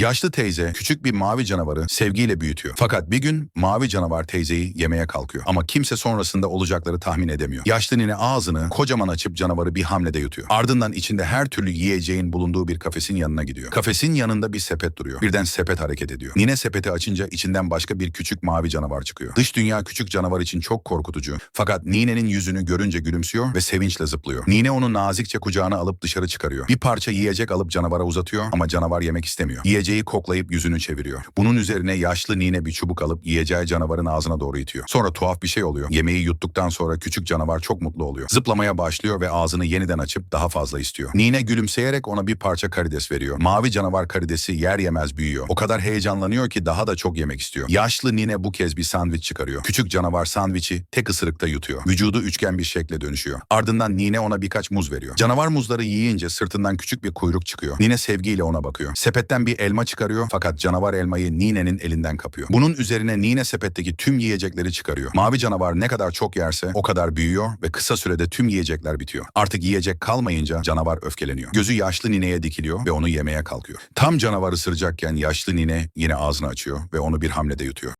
Yaşlı teyze küçük bir mavi canavarı sevgiyle büyütüyor. Fakat bir gün mavi canavar teyzeyi yemeye kalkıyor. Ama kimse sonrasında olacakları tahmin edemiyor. Yaşlı nine ağzını kocaman açıp canavarı bir hamlede yutuyor. Ardından içinde her türlü yiyeceğin bulunduğu bir kafesin yanına gidiyor. Kafesin yanında bir sepet duruyor. Birden sepet hareket ediyor. Nine sepeti açınca içinden başka bir küçük mavi canavar çıkıyor. Dış dünya küçük canavar için çok korkutucu. Fakat Nine'nin yüzünü görünce gülümsüyor ve sevinçle zıplıyor. Nine onu nazikçe kucağına alıp dışarı çıkarıyor. Bir parça yiyecek alıp canavara uzatıyor ama canavar yemek istemiyor. Yiyeceği koklayıp yüzünü çeviriyor. Bunun üzerine yaşlı Nine bir çubuk alıp yiyeceği canavarın ağzına doğru itiyor. Sonra tuhaf bir şey oluyor. Yemeği yuttuktan sonra küçük canavar çok mutlu oluyor. Zıplamaya başlıyor ve ağzını yeniden açıp daha fazla istiyor. Nine gülümseyerek ona bir parça karides veriyor. Mavi canavar karidesi yer yemez büyüyor. O kadar heyecanlanıyor ki daha da çok yemek istiyor. Yaşlı Nine bu kez bir sandviç çıkarıyor. Küçük canavar sandviçi tek ısırıkta yutuyor. Vücudu üçgen bir şekle dönüşüyor. Ardından Nine ona birkaç muz veriyor. Canavar muzları yiyince sırtından küçük bir kuyruk çıkıyor. Nine sevgiyle ona bakıyor. Sepetten bir elma çıkarıyor fakat canavar elmayı Nine'nin elinden kapıyor. Bunun üzerine Nine sepetteki tüm yiyecekleri çıkarıyor. Mavi canavar ne kadar çok yerse o kadar büyüyor ve kısa sürede tüm yiyecekler bitiyor. Artık yiyecek kalmayınca canavar öfkeleniyor. Gözü yaşlı Nine'ye dikiliyor ve onu yemeye kalkıyor. Tam canavar ısıracakken yaşlı Nine yine ağzını açıyor ve onu bir hamlede yutuyor.